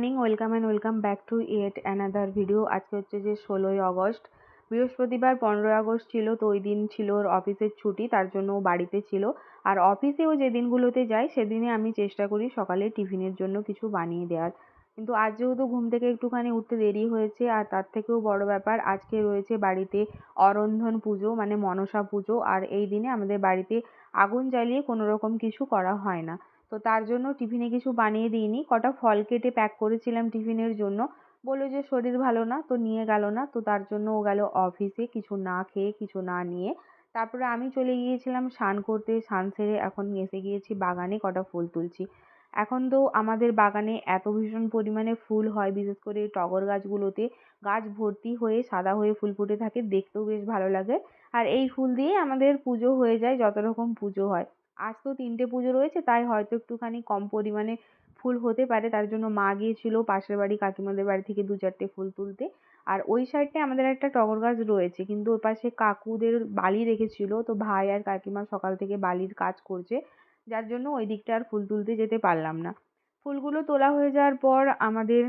Morning welcome and welcome back to yet another video আজকে হচ্ছে যে ষোলোই আগস্ট। বৃহস্পতিবার পনেরোই আগস্ট ছিল, তো ওই দিন ছিল ওর অফিসের ছুটি, তার জন্য বাড়িতে ছিল। আর অফিসেও যে দিনগুলোতে যায়, সেদিনে আমি চেষ্টা করি সকালে টিফিনের জন্য কিছু বানিয়ে দেওয়ার। কিন্তু আজ যেহেতু ঘুম থেকে একটুখানি উঠতে দেরি হয়েছে, আর তার থেকেও বড় ব্যাপার, আজকে রয়েছে বাড়িতে অরন্ধন পুজো মানে মনসা পুজো। আর এই দিনে আমাদের বাড়িতে আগুন জ্বালিয়ে কোনো রকম কিছু করা হয় না। তো তার জন্য টিফিনে কিছু বানিয়ে দিইনি। কটা ফল কেটে প্যাক করেছিলাম টিফিনের জন্য। বলল যে শরীর ভালো না, তো নিয়ে গেল না। তো তার জন্য ও গেল অফিসে কিছু না খেয়ে, কিছু না নিয়ে। তারপরে আমি চলে গিয়েছিলাম স্নান করতে। স্নান সেরে এখন এসে গিয়েছি বাগানে কটা ফুল তুলছি। এখন তো আমাদের বাগানে এত ভীষণ পরিমাণে ফুল হয়, বিশেষ করে টগর গাছগুলোতে। গাছ ভর্তি হয়ে সাদা হয়ে ফুল ফুটে থাকে, দেখতেও বেশ ভালো লাগে। আর এই ফুল দিয়ে আমাদের পুজো হয়ে যায়, যত রকম পুজো হয়। আজ তো তিনটে পুজো রয়েছে, তাই হয়তো একটুখানি কম পরিমাণে ফুল হতে পারে। তার জন্য মা গিয়েছিল পাশের বাড়ি কাকিমাদের বাড়ি থেকে দু চারটে ফুল তুলতে। আর ওই সাইডটায় আমাদের একটা টগর গাছ রয়েছে, কিন্তু ওই পাশে কাকুদের বালি রেখেছিল। তো ভাই আর কাকিমা সকাল থেকে বালির কাজ করছে, যার জন্য ওই দিকটা আর ফুল তুলতে যেতে পারলাম না। ফুলগুলো তোলা হয়ে যাওয়ার পর আমাদের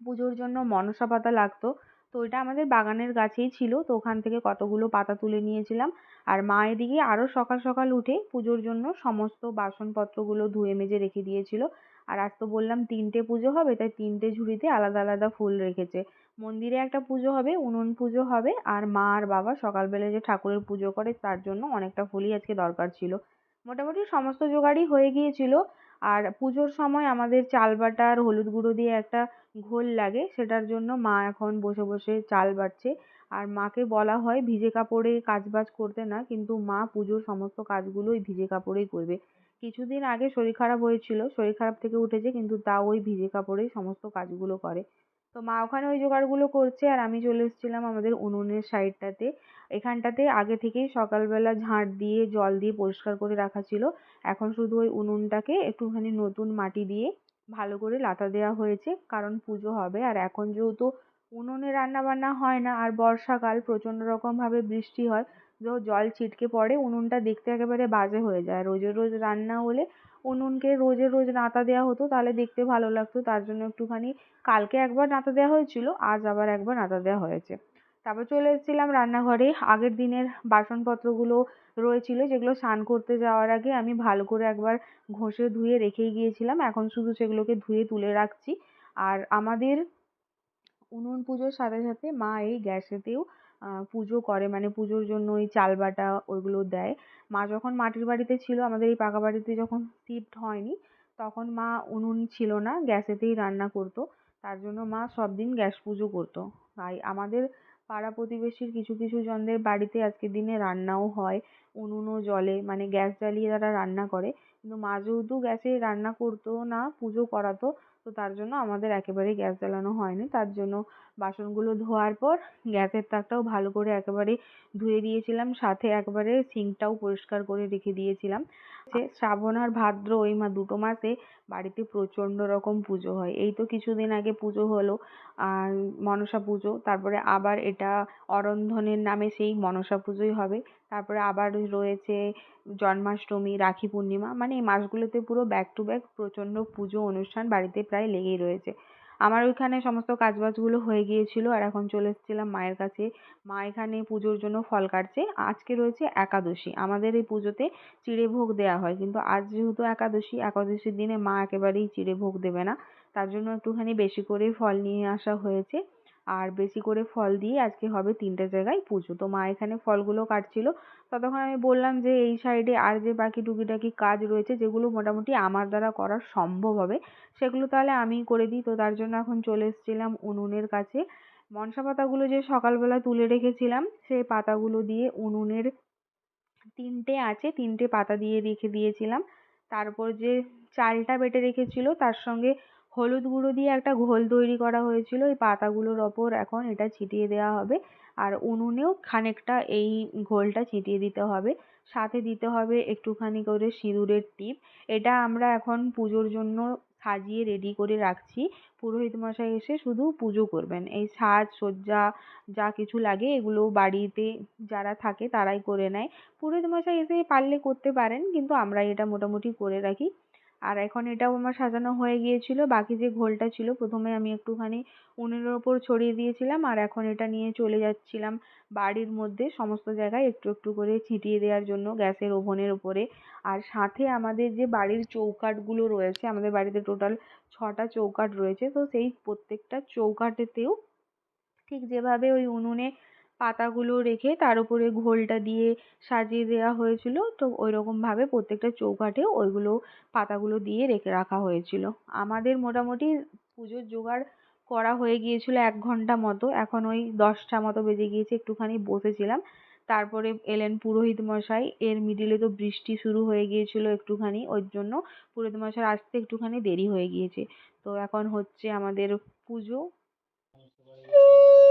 পুজোর জন্য মনসা পাতা লাগতো। তো ওইটা আমাদের বাগানের গাছেই ছিল, তো ওখান থেকে কতগুলো পাতা তুলে নিয়েছিলাম। আর মা এদিকে আরও সকাল সকাল উঠে পুজোর জন্য সমস্ত বাসনপত্রগুলো ধুয়ে মেজে রেখে দিয়েছিল। আর আজ তো বললাম তিনটে পুজো হবে, তাই তিনটে ঝুড়িতে আলাদা আলাদা ফুল রেখেছে। মন্দিরে একটা পুজো হবে, উনুন পুজো হবে, আর মা আর বাবা সকালবেলা যে ঠাকুরের পুজো করে তার জন্য অনেকটা ফুলই আজকে দরকার ছিল। মোটামুটি সমস্ত জোগাড়ই হয়ে গিয়েছিল। আর পুজোর সময় আমাদের চাল বাটা আর হলুদ গুঁড়ো দিয়ে একটা ঘোল লাগে, সেটার জন্য মা এখন বসে বসে চাল বাটছে। আর মাকে বলা হয় ভিজে কাপড়ে কাজ বাজ করতে না, কিন্তু মা পুজোর সমস্ত কাজগুলো ওই ভিজে কাপড়েই করবে। কিছুদিন আগে শরীর খারাপ হয়েছিল, শরীর খারাপ থেকে উঠেছে, কিন্তু তাও ওই ভিজে কাপড়েই সমস্ত কাজগুলো করে। তো মা ওখানে ওই জোগাড়গুলো করছে আর আমি চলে এসেছিলাম আমাদের উনুনের সাইডটাতে। এখানটাতে আগে থেকেই সকালবেলা ঝাঁট দিয়ে, জল দিয়ে পরিষ্কার করে রাখা ছিল। এখন শুধু ওই উনুনটাকে একটুখানি নতুন মাটি দিয়ে ভালো করে লাতা দেওয়া হয়েছে, কারণ পুজো হবে। আর এখন যেহেতু উনুনে রান্না বান্না হয় না, আর বর্ষাকাল প্রচণ্ড রকমভাবে বৃষ্টি হয় তো জল ছিটকে পড়ে, উনুনটা দেখতে একেবারে বাজে হয়ে যায়। রোজের রোজ রান্না হলে উনুনকে রোজের রোজ নাতা দেওয়া হতো, তাহলে দেখতে ভালো লাগতো। তার জন্য একটুখানি কালকে একবার নাতা দেওয়া হয়েছিল, আজ আবার একবার নাতা দেওয়া হয়েছে। তারপর চলে এসেছিলাম রান্নাঘরে। আগের দিনের বাসনপত্রগুলো রয়েছিল, যেগুলো স্নান করতে যাওয়ার আগে আমি ভালো করে একবার ঘষে ধুয়ে রেখেই গিয়েছিলাম। এখন শুধু সেগুলোকে ধুয়ে তুলে রাখছি। আর আমাদের উনুন পুজোর সাথে সাথে মা এই গ্যাসেতেও পুজো করে মানে পুজোর জন্য ওই চাল বাটা ওইগুলো দেয়। মা যখন মাটির বাড়িতে ছিল, আমাদের এই পাকা বাড়িতে যখন শিফট হয়নি, তখন মা উনুন ছিল না, গ্যাসেতেই রান্না করতো। তার জন্য মা সব দিন গ্যাস পুজো করতো। তাই আমাদের পাড়া প্রতিবেশীর কিছু কিছু জনদের বাড়িতে আজকের দিনে রান্নাও হয়, উনুনও জ্বলে মানে গ্যাস জ্বালিয়ে তারা রান্না করে। কিন্তু মা যেহেতু গ্যাসে রান্না করতো না, পুজো করাতো তো তার জন্য আমাদের একেবারেই গ্যাস জ্বালানো হয়নি। তার জন্য বাসনগুলো ধোয়ার পর গ্যাসের তাকটাও ভালো করে একেবারে ধুয়ে দিয়েছিলাম। সাথে একবারে সিঙ্কটাও পরিষ্কার করে রেখে দিয়েছিলাম। যে শ্রাবণ আর ভাদ্র ওই মা দুটো মাসে বাড়িতে প্রচণ্ড রকম পুজো হয়। এই তো কিছুদিন আগে পুজো হলো, আর মনসা পুজো, তারপরে আবার এটা অরন্ধনের নামে সেই মনসা পুজোই হবে। তারপরে আবার রয়েছে জন্মাষ্টমী, রাখি পূর্ণিমা মানে এই মাসগুলোতে পুরো ব্যাক টু ব্যাক প্রচণ্ড পুজো অনুষ্ঠান বাড়িতে প্রায় লেগেই রয়েছে। আমার ওইখানে সমস্ত কাজবাজগুলো হয়ে গিয়েছিল আর এখন চলে এসেছিলাম মায়ের কাছে। মা এখানে পুজোর জন্য ফল কাটছে। আজকে রয়েছে একাদশী। আমাদের এই পুজোতে চিঁড়ে ভোগ দেওয়া হয়, কিন্তু আজ যেহেতু একাদশী, একাদশীর দিনে মা একেবারেই চিঁড়ে ভোগ দেবে না। তার জন্য একটুখানি বেশি করেই ফল নিয়ে আসা হয়েছে। আর বেশি করে ফল দিয়ে আজকে হবে তিনটে জায়গায় পুজো। তো মা এখানে ফলগুলো কাটছিল। ততক্ষণ আমি বললাম যে, এই সাইডে আর যে বাকি টুকিটাকি কাজ রয়েছে, যেগুলো মোটামুটি আমার দ্বারা করা সম্ভব হবে, সেগুলো তাহলে আমিই করে দিই। তো তার জন্য এখন চলে এসেছিলাম উনুনের কাছে। মনসা পাতাগুলো যে সকালবেলা তুলে রেখেছিলাম সেই পাতাগুলো দিয়ে উনুনের তিনটে আছে, তিনটে পাতা দিয়ে রেখে দিয়েছিলাম। তারপর যে চালটা বেটে রেখেছিল, তার সঙ্গে হলুদ গুঁড়ো দিয়ে একটা ঘোল তৈরি করা হয়েছিল। ওই পাতাগুলোর ওপর এখন এটা ছিটিয়ে দেওয়া হবে। আর উনুনেও খানিকটা এই ঘোলটা ছিটিয়ে দিতে হবে। সাথে দিতে হবে একটুখানি করে সিঁদুরের টিপ। এটা আমরা এখন পুজোর জন্য সাজিয়ে রেডি করে রাখছি। পুরোহিত মশাই এসে শুধু পুজো করবেন। এই সাজ, সজ্জা, যা কিছু লাগে এগুলো বাড়িতে যারা থাকে তারাই করে নেয়। পুরোহিত মশাই এসে পারলে করতে পারেন, কিন্তু আমরা এটা মোটামুটি করে রাখি। আর এখন এটাও আমার সাজানো হয়ে গিয়েছিল। বাকি যে ঘোলটা ছিল, প্রথমে আমি একটুখানি উনুনের ওপর ছড়িয়ে দিয়েছিলাম আর এখন এটা নিয়ে চলে যাচ্ছিলাম বাড়ির মধ্যে সমস্ত জায়গায় একটু একটু করে ছিটিয়ে দেওয়ার জন্য গ্যাসের ওভেনের ওপরে। আর সাথে আমাদের যে বাড়ির চৌকাঠগুলো রয়েছে, আমাদের বাড়িতে টোটাল ছটা চৌকাঠ রয়েছে, তো সেই প্রত্যেকটা চৌকাঠেতেও ঠিক যেভাবে ওই উনুনে পাতাগুলো রেখে তার উপরে ঘোলটা দিয়ে সাজিয়ে দেওয়া হয়েছিল। তো ওই রকমভাবে প্রত্যেকটা চৌকাঠেও ওইগুলো পাতাগুলো দিয়ে রেখে রাখা হয়েছিল। আমাদের মোটামুটি পুজোর জোগাড় করা হয়ে গিয়েছিল এক ঘণ্টা মতো। এখন ওই দশটা মতো বেজে গিয়েছে, একটুখানি বসেছিলাম। তারপরে এলেন পুরোহিত মশাই। এর মিডিলে তো বৃষ্টি শুরু হয়ে গিয়েছিল একটুখানি ওর জন্য পুরোহিত মশাই আসতে একটুখানি দেরি হয়ে গিয়েছে। তো এখন হচ্ছে আমাদের পুজো।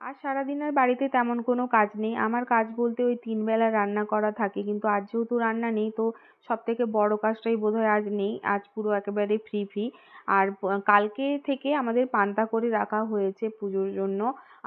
আর সারাদিন আর বাড়িতে তেমন কোনো কাজ নেই। আমার কাজ বলতে ওই তিন বেলা রান্না করা থাকে, কিন্তু আজ যেহেতু রান্না নেই, তো সব থেকে বড় কাজটাই বোধহয় আজ নেই। আজ পুরো একেবারে ফ্রি ফ্রি আর কালকে থেকে আমাদের পান্তা করে রাখা হয়েছে পুজোর জন্য।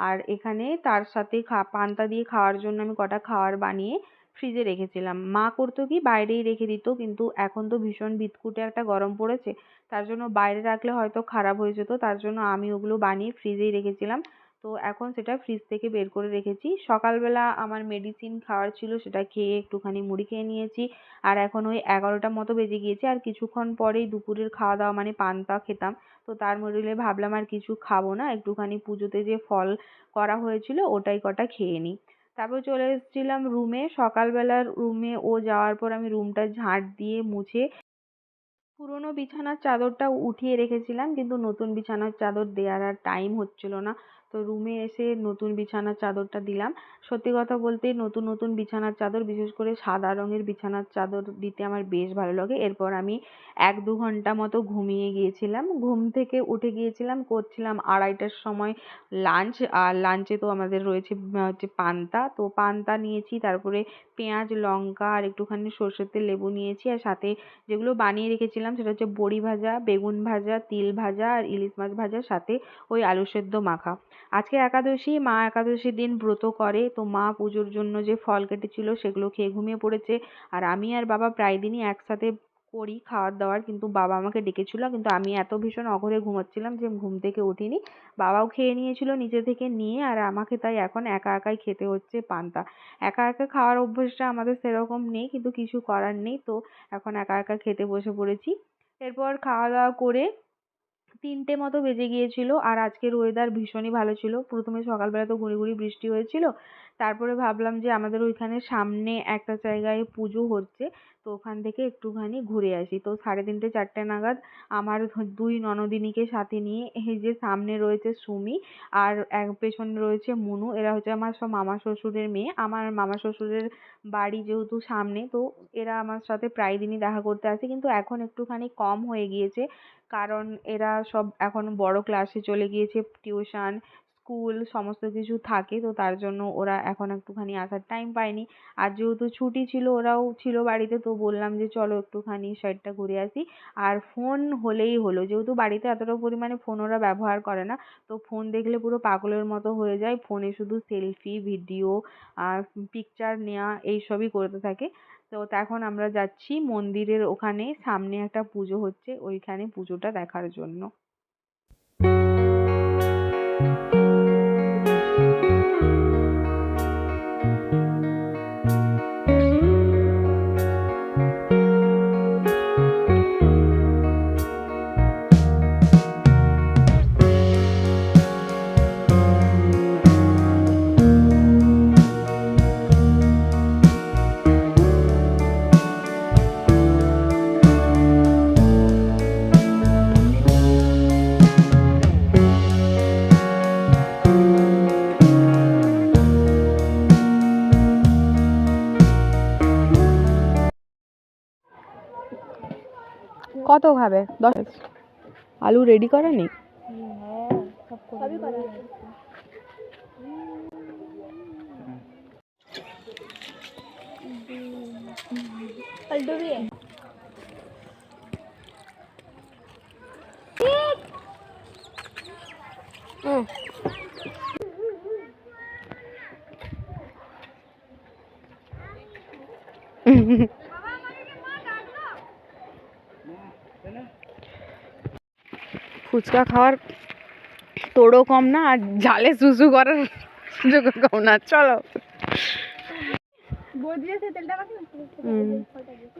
আর এখানে তার সাথে খা, পান্তা দিয়ে খাওয়ার জন্য আমি কটা খাবার বানিয়ে ফ্রিজে রেখেছিলাম। মা করতো কি, বাইরেই রেখে দিত, কিন্তু এখন তো ভীষণ বিদকুটে একটা গরম পড়েছে। তার জন্য বাইরে রাখলে হয়তো খারাপ হয়ে যেত, তার জন্য আমি ওগুলো বানিয়ে ফ্রিজেই রেখেছিলাম। তো এখন সেটা ফ্রিজ থেকে বের করে রেখেছি। সকালবেলা আমার মেডিসিন খাওয়ার ছিল, সেটা খেয়ে একটুখানি মুড়ি খেয়ে নিয়েছি। আর এখন ওই এগারোটার মতো বেজে গিয়েছে, আর কিছুক্ষণ পরেই দুপুরের খাওয়া দাওয়া মানে পান্তা খেতাম। তো তার মধ্যে ভাবলাম আর কিছু খাব না, একটুখানি পুজোতে যে ফল করা হয়েছিল, ওটাই কটা খেয়ে নিই। তারপর চলে এসেছিলাম রুমে সকালবেলার রুমে ও যাওয়ার পর আমি রুমটা ঝাঁট দিয়ে মুছে পুরোনো বিছানার চাদরটা উঠিয়ে রেখেছিলাম, কিন্তু নতুন বিছানার চাদর দেওয়ার আর টাইম হচ্ছিল না। তো রুমে এসে নতুন বিছানার চাদরটা দিলাম। সত্যি কথা বলতে নতুন নতুন বিছানার চাদর, বিশেষ করে সাদা রঙের বিছানার চাদর দিতে আমার বেশ ভালো লাগে। এরপর আমি এক দু ঘণ্টা মতো ঘুমিয়ে গিয়েছিলাম। ঘুম থেকে উঠে গিয়েছিলাম, করছিলাম আড়াইটার সময় লাঞ্চ আর লাঞ্চে তো আমাদের রয়েছে হচ্ছে পান্তা। তো পান্তা নিয়েছি, তারপরে পেঁয়াজ, লঙ্কা, আর একটুখানি সর্ষের তেল, লেবু নিয়েছি। আর সাথে যেগুলো বানিয়ে রেখেছিলাম, সেটা হচ্ছে বড়ি ভাজা, বেগুন ভাজা, তিল ভাজা, আর ইলিশ মাছ ভাজার সাথে ওই আলু সেদ্ধ মাখা। আজকে একাদশী, মা একাদশীর দিন ব্রত করে। তো মা পুজোর জন্য যে ফল কেটেছিল সেগুলো খেয়ে ঘুমিয়ে পড়েছে। আর আমি আর বাবা প্রায় দিনই একসাথে করি খাওয়ার দাওয়ার, কিন্তু বাবা আমাকে ডেকেছিল। কিন্তু আমি এত ভীষণ অঘরে ঘুমাচ্ছিলাম যে ঘুম থেকে উঠিনি। বাবাও খেয়ে নিয়েছিল নিজে থেকে নিয়ে, আর আমাকে তাই এখন একা একাই খেতে হচ্ছে পান্তা। একা একা খাওয়ার অভ্যেসটা আমাদের সেরকম নেই, কিন্তু কিছু করার নেই। তো এখন একা একা খেতে বসে পড়েছি। এরপর খাওয়া দাওয়া করে তিনটে মতো বেজে গিয়েছিল আর আজকের weather ভীষণই ভালো ছিল। প্রথমে সকালবেলা তো গুঁড়ি গুঁড়ি বৃষ্টি হয়েছিল। তারপরে ভাবলাম যে আমাদের ওইখানে সামনে একটা জায়গায় পুজো হচ্ছে, তো ওখান থেকে একটুখানি ঘুরে আসি। তো সাড়ে তিনটে, চারটে নাগাদ আমার দুই ননদিনীকে সাথে নিয়ে এই যে সামনে রয়েছে সুমি আর এক পেছনে রয়েছে মুনু। এরা হচ্ছে আমার সব মামা শ্বশুরের মেয়ে। আমার মামা শ্বশুরের বাড়ি যেহেতু সামনে, তো এরা আমার সাথে প্রায় দিনই দেখা করতে আসে। কিন্তু এখন একটুখানি কম হয়ে গিয়েছে, কারণ এরা সব এখন বড় ক্লাসে চলে গিয়েছে টিউশন স্কুল সমস্ত কিছু থাকে, তো তার জন্য ওরা এখন একটুখানি আসার টাইম পায়নি। আর যেহেতু ছুটি ছিল, ওরাও ছিল বাড়িতে, তো বললাম যে চলো একটুখানি সাইডটা ঘুরে আসি। আর ফোন হলেই হলো, যেহেতু বাড়িতে এতটা পরিমাণে ফোন ওরা ব্যবহার করে না, তো ফোন দেখলে পুরো পাগলের মতো হয়ে যায়। ফোনে শুধু সেলফি ভিডিও আর পিকচার নেওয়া এইসবই করতে থাকে। তো এখন আমরা যাচ্ছি মন্দিরের ওখানে, সামনে একটা পুজো হচ্ছে, ওইখানে পুজোটা দেখার জন্য। কত খাবে দশ আলু রেডি করা নেই? করা ফুচকা খাওয়ার তোড়ও কম না আর ঝালে সুসু করার সুযোগও কম না। চলো।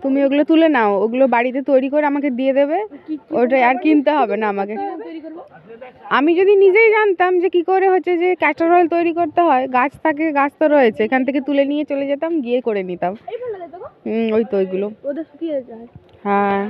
তুমি ওগুলো তুলে নাও ওগুলো বাড়িতে তৈরি করে আমাকে দিয়ে দেবে। ওটা আর কিনতে হবে না আমাকে। আমি যদি নিজেই জানতাম যে কি করে হচ্ছে যে ক্যাস্টর অয়েল তৈরি করতে হয় গাছ থাকে গাছ তো রয়েছে এখান থেকে তুলে নিয়ে চলে যেতাম গিয়ে করে নিতাম। হুম ওই তো ওইগুলো। হ্যাঁ।